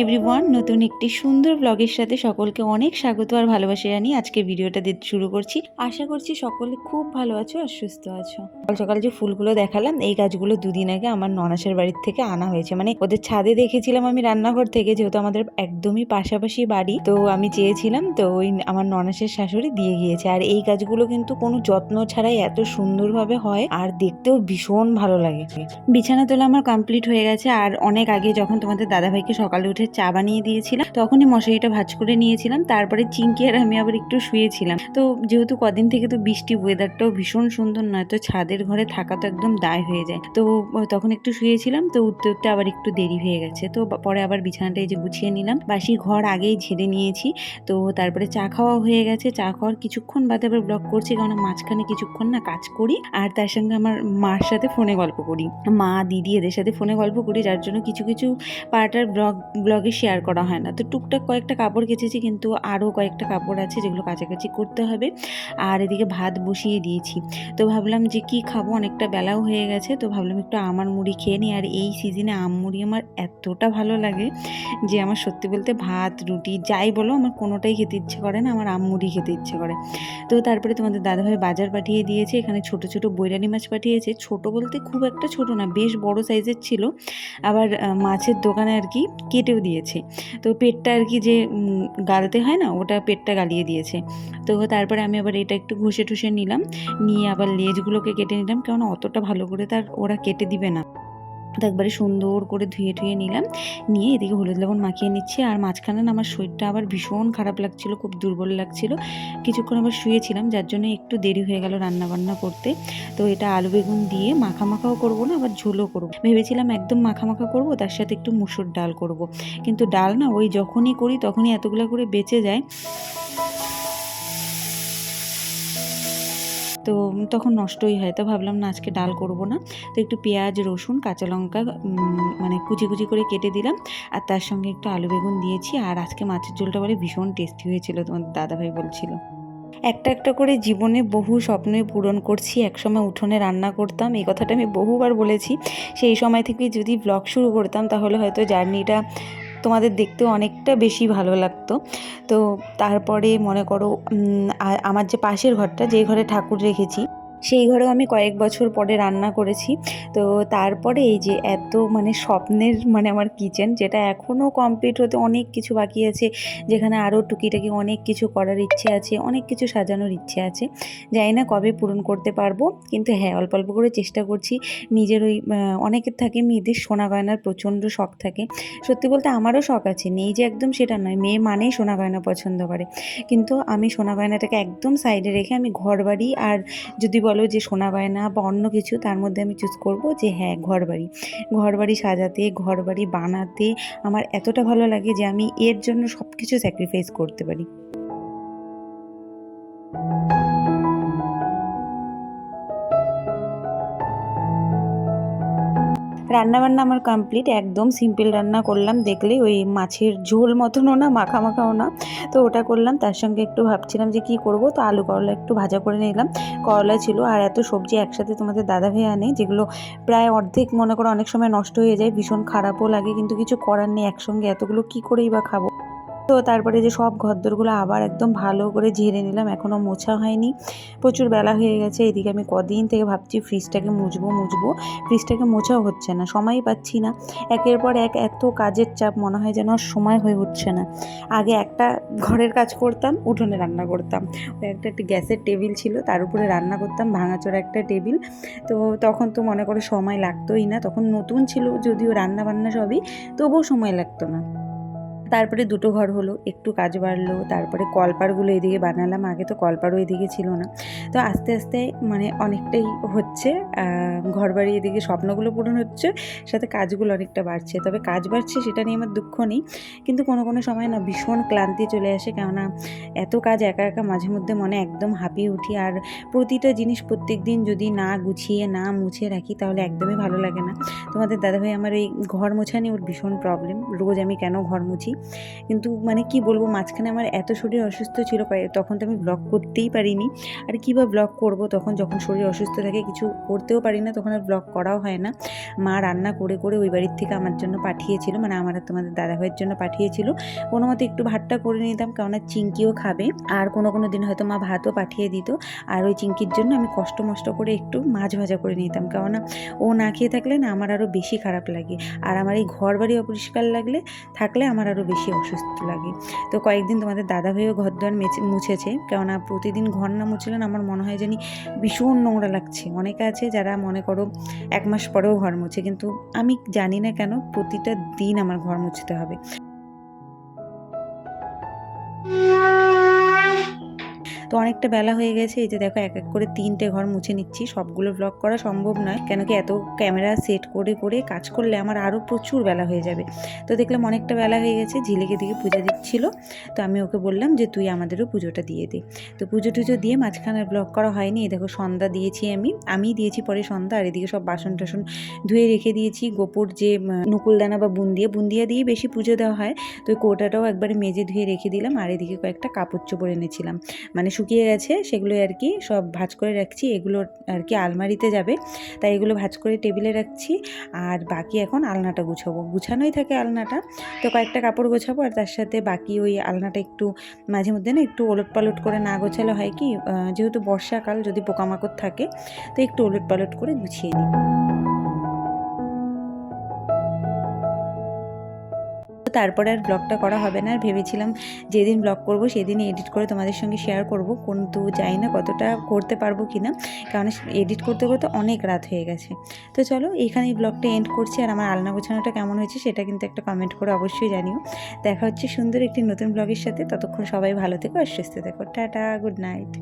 Everyone নতুন একটি সুন্দর ব্লগের সাথে সকলকে অনেক স্বাগত আর ভালোবাসা জানিয়ে আজকে ভিডিওটা দিতে শুরু করছি। আশা করছি সকলে খুব ভালো আছো আর সুস্থ আছো। সকাল সকাল যে ফুলগুলো দেখালাম, এই গাছগুলো দুদিন আগে আমার ননাসের বাড়ির থেকে আনা হয়েছে। মানে ওদের ছাদে দেখেছিলাম আমি রান্নাঘর থেকে, যেহেতু আমাদের একদমই পাশাপাশি বাড়ি, তো আমি চেয়েছিলাম, তো ওই আমার ননাসের শাশুড়ি দিয়ে গিয়েছে। আর এই গাছগুলো কিন্তু কোনো যত্ন ছাড়াই এত সুন্দরভাবে হয় আর দেখতেও ভীষণ ভালো লাগে। বিছানা তোলা আমার কমপ্লিট হয়ে গেছে। আর অনেক আগে যখন তোমাদের দাদাভাইকে সকালে উঠে চা বানিয়ে দিয়েছিলাম। তখনই মশারিটা ভাজ করে নিয়েছিলাম। তারপরে চিঙ্কি আর আমি আবার একটু শুয়েছিলাম। তো যেহেতু কদিন থেকে তো বৃষ্টি ওয়েদারটাও ভীষণ সুন্দর নয়, তো ছাদের ঘরে থাকা তো একদম দায় হয়ে যায়। তো তখন একটু শুয়েছিলাম, তো উঠতে উঠতে আবার একটু দেরি হয়ে গেছে। তো পরে আবার বিছানাটা এই যে গুছিয়ে নিলাম। বাসি ঘর আগেই ঝেড়ে নিয়েছি। তো তারপরে চা খাওয়া হয়ে গেছে। চা খাওয়ার কিছুক্ষণ বাদে আবার ব্লগ করছি কারণ মাঝখানে কিছুক্ষণ না কাজ করি। আর তার সঙ্গে আমার মার সাথে ফোনে গল্প করি। মা, দিদি এদের সাথে ফোনে গল্প করি, যার জন্য কিছু কিছু পার্ট আর ব্লগ ব্লগে শেয়ার করা হয় না। তো টুকটাক কয়েকটা কাপড় কেচেছি কিন্তু আরও কয়েকটা কাপড় আছে যেগুলো কাছাকাছি করতে হবে। আর এদিকে ভাত বসিয়ে দিয়েছি। তো ভাবলাম যে কি খাব? অনেকটা বেলাও হয়ে গেছে। তো ভাবলাম একটু আমার মুড়ি খেয়ে নিই। আর এই সিজনে আম মুড়ি আমার এতটা ভালো লাগে যে আমার সত্যি বলতে ভাত, রুটি, যাই বলো, আমার কোনোটাই খেতে ইচ্ছে করে না। আমার আম মুড়ি খেতে ইচ্ছে করে। তো তারপরে তোমাদের দাদাভাই বাজার পাঠিয়ে দিয়েছে। এখানে ছোট ছোট বৈরানি মাছ পাঠিয়েছে। ছোট বলতে খুব একটা ছোট না, বেশ বড় সাইজের ছিল। আবার মাছের দোকানে আর কি কেটেও দিয়েছে। তো পেটটা আর কি যে গালতে হয় না, ওটা পেটটা গালিয়ে দিয়েছে। তো তারপরে আমি আবার এটা একটু ঘষে ঠুসে নিলাম, নিয়ে আবার লেজগুলোকে কেটে নিলাম কারণ অতটা ভালো করে তার ওরা কেটে দিবে না। তো একবারে সুন্দর করে ধুয়ে ধুয়ে নিলাম। নিয়ে এদিকে হলুদ লবণ মাখিয়ে নিচ্ছি। আর মাঝখানে আমার শরীরটা আবার ভীষণ খারাপ লাগছিল, খুব দুর্বল লাগছিল। কিছুক্ষণ আবার শুয়েছিলাম, যার জন্য একটু দেরি হয়ে গেল রান্না বান্না করতে। তো এটা আলু বেগুন দিয়ে মাখা মাখাও করব না, আবার ঝোলও করব। ভেবেছিলাম একদম মাখা মাখা করব, তার সাথে একটু মুসুর ডাল করব। কিন্তু ডাল না ওই যখনই করি তখনই এতগুলো করে বেঁচে যায়। তো তখন নষ্টই হয়। তো ভাবলাম, না, আজকে ডাল করব না। তো একটু পেঁয়াজ, রসুন, কাঁচা লঙ্কা মানে কুচি কুচি করে কেটে দিলাম। আর তার সঙ্গে একটু আলু বেগুন দিয়েছি। আর আজকে মাছের ঝোলটা বলে ভীষণ টেস্টি হয়েছিল, তোমার দাদাভাই বলছিল। একটা একটা করে জীবনে বহু স্বপ্নই পূরণ করছি। একসময় উঠোনে রান্না করতাম, এই কথাটা আমি বহুবার বলেছি। সেই সময় থেকে যদি ব্লগ শুরু করতাম, তাহলে হয়তো জার্নিটা তোমাদের দেখতে অনেকটা বেশি ভালো লাগতো। তো তারপরে মনে করো আমার যে পাশের ঘরটা, যে ঘরে ঠাকুর রেখেছি সেই ঘরেও আমি কয়েক বছর পরে রান্না করেছি। তো তারপরে এই যে এত মানে স্বপ্নের মানে আমার কিচেন, যেটা এখনও কমপ্লিট হতে অনেক কিছু বাকি আছে, যেখানে আরও টুকিটাকি অনেক কিছু করার ইচ্ছে আছে, অনেক কিছু সাজানোর ইচ্ছে আছে। জানি না কবে পূরণ করতে পারব, কিন্তু হ্যাঁ অল্প অল্প করে চেষ্টা করছি। নিজের ওই অনেকের থাকে মেয়েদের সোনা গয়নার প্রচণ্ড শখ থাকে। সত্যি বলতে আমারও শখ আছে, নেই যে একদম সেটা নয়, মেয়ে মানেই সোনা গয়না পছন্দ করে। কিন্তু আমি সোনা গয়নাটাকে একদম সাইডে রেখে আমি ঘর বাড়ি আর যদি বলো যে সোনা গয়না বা অন্য কিছু, তার মধ্যে আমি চুজ করব যে হ্যাঁ ঘর বাড়ি ঘর বাড়ি সাজাতে ঘর বাড়ি বানাতে আমার এতটা ভালো লাগে যে আমি এর জন্য সব কিছু স্যাক্রিফাইস করতে পারি। রান্না বান্না আমার কমপ্লিট একদম সিম্পল রান্না করলাম। দেখলে ওই মাছের ঝোল মতনও না মাখা মাখাও না। তো ওটা করলাম, তার সঙ্গে একটু ভাবছিলাম যে কি করব? তো আলু করলা একটু ভাজা করে নিলাম। করলা ছিল আর এত সবজি একসাথে তোমাদের দাদা ভাই আনে যেগুলো প্রায় অর্ধেক মনে করো অনেক সময় নষ্ট হয়ে যায়, ভীষণ খারাপও লাগে, কিন্তু কিছু করার নেই, একসঙ্গে এতগুলো কি করেই বা খাব? তো তারপরে যে সব ঘরদোরগুলো আবার একদম ভালো করে ঝেড়ে নিলাম এখনও মোছা হয়নি। প্রচুর বেলা হয়ে গেছে, এদিকে আমি কদিন থেকে ভাবছি ফ্রিজটাকে মুছবো মুছবো। ফ্রিজটাকে মোছাও হচ্ছে না, সময়ই পাচ্ছি না। একের পর এক এত কাজের চাপ, মনে হয় যেন সময় হয়ে উঠছে না। আগে একটা ঘরের কাজ করতাম, উঠোনে রান্না করতাম। একটা একটা গ্যাসের টেবিল ছিল, তার উপরে রান্না করতাম, ভাঙাচোরা একটা টেবিল। তো তখন তো মনে করে সময় লাগতোই না, তখন নতুন ছিল যদিও রান্না বান্না সবই, তবুও সময় লাগতো না। তারপরে দুটো ঘর হলো, একটু কাজ বাড়লো, তারপরে কলপারগুলো এদিকে বানালাম, আগে তো কলপারও এদিকে ছিল না। তো আস্তে আস্তে মানে অনেকটাই হচ্ছে ঘর বাড়ি এদিকে স্বপ্নগুলো পূরণ হচ্ছে, সাথে কাজগুলো অনেকটা বাড়ছে। তবে কাজ বাড়ছে সেটা নিয়ে আমার দুঃখ নেই, কিন্তু কোনো কোনো সময় না ভীষণ ক্লান্তি চলে আসে, কেননা এত কাজ একা একা মাঝে মধ্যে মনে একদম হাঁপিয়ে উঠি। আর প্রতিটা জিনিস প্রত্যেক দিন যদি না গুছিয়ে, না মুছে রাখি, তাহলে একদমই ভালো লাগে না। তোমাদের দাদাভাই আমার এই ঘর মোছা নিয়ে ওর ভীষণ প্রবলেম রোজ আমি কেন ঘর মুছি? কিন্তু মানে কি বলব, মাঝখানে আমার এত শরীর অসুস্থ ছিল তখন তো আমি ব্লগ করতেই পারিনি। আর কী বা ব্লগ করব তখন যখন শরীর অসুস্থ থাকে কিছু করতেও পারি না, তখন আর ব্লগ করাও হয় না। মা রান্না করে করে ওই বাড়ির থেকে আমার জন্য পাঠিয়েছিল মানে আমার আর তোমাদের দাদাভাইয়ের জন্য পাঠিয়েছিল। কোনো মতে একটু ভাতটা করে নিতাম, কেননা চিঙ্কিও খাবে। আর কোনো কোনো দিন হয়তো মা ভাতও পাঠিয়ে দিত। আর ওই চিঙ্কির জন্য আমি কষ্ট মষ্ট করে একটু মাছ ভাজা করে নিতাম, কেননা ও না খেয়ে থাকলে না আমার আরও বেশি খারাপ লাগে। আর আমার এই ঘর বাড়ি অপরিষ্কার লাগলে থাকলে আমার আরও বেশি অসুস্থ লাগে। তো কয়েকদিন তোমাদের দাদা ভাইও ঘর মেছে, মুছেছে। কেননা প্রতিদিন ঘর না মুছলে না আমার মনে হয় জানি ভীষণ নোংরা লাগছে। অনেকে আছে যারা মনে করো এক মাস পরেও ঘর মুছে। কিন্তু আমি জানি না কেন প্রতিটা দিন আমার ঘর মুছতে হবে। তো অনেকটা বেলা হয়ে গেছে, এই যে দেখো এক এক করে তিনটে ঘর মুছে নিচ্ছি। সবগুলো ব্লগ করা সম্ভব নয়, কেন কি এত ক্যামেরা সেট করে করে কাজ করলে আমার আরও প্রচুর বেলা হয়ে যাবে। তো দেখলাম অনেকটা বেলা হয়ে গেছে, ঝিলেকে দিকে পুজো দিচ্ছিল। তো আমি ওকে বললাম যে তুই আমাদেরও পুজোটা দিয়ে দে। তো পুজো টুজো দিয়ে মাঝখানে ব্লগ করা হয়নি, এই দেখো সন্ধ্যা দিয়েছি আমি। আমি দিয়েছি পরে সন্ধ্যা, আর এদিকে সব বাসন টাসন ধুয়ে রেখে দিয়েছি। গোপুর যে নকুলদানা বা বুন্দিয়া বুন্দিয়া দিয়ে বেশি পুজো দেওয়া হয়। তো ওই কৌটাটাও একবারে মেজে ধুয়ে রেখে দিলাম, আর এদিকে কয়েকটা কাপড় চোপড় এনেছিলাম। মানে শুকিয়ে গেছে, সেগুলো আর কি সব ভাঁজ করে রাখছি। এগুলো আর কি আলমারিতে যাবে, তাই এগুলো ভাঁজ করে টেবিলে রাখছি। আর বাকি এখন আলনাটা গুছাবো। গুছানোই থাকে আলনাটা, তো কয়েকটা কাপড় গোছাবো, আর তার সাথে বাকি ওই আলনাটা একটু মাঝে মধ্যে না একটু ওলট পালট করে না গোছালে হয় কি যেহেতু বর্ষাকাল, যদি পোকামাকড় থাকে, তো একটু ওলট পালট করে গুছিয়ে নিই। তারপরে আর ব্লগটা করা হবে না। আর ভেবেছিলাম যেদিন ব্লগ করব সেদিনই এডিট করে তোমাদের সঙ্গে শেয়ার করব। কিন্তু জানি না কতটা করতে পারব কি না। কারণ এডিট করতে করতে অনেক রাত হয়ে গেছে। তো চলো এখানে এই ব্লগটা এন্ড করছি। আর আমার আলনা গোছানোটা কেমন হয়েছে সেটা কিন্তু একটা কমেন্ট করে অবশ্যই জানিও। দেখা হচ্ছে সুন্দর একটি নতুন ব্লগের সাথে। ততক্ষণ সবাই ভালো থেকো আর সুস্থ থেকো। Tata good night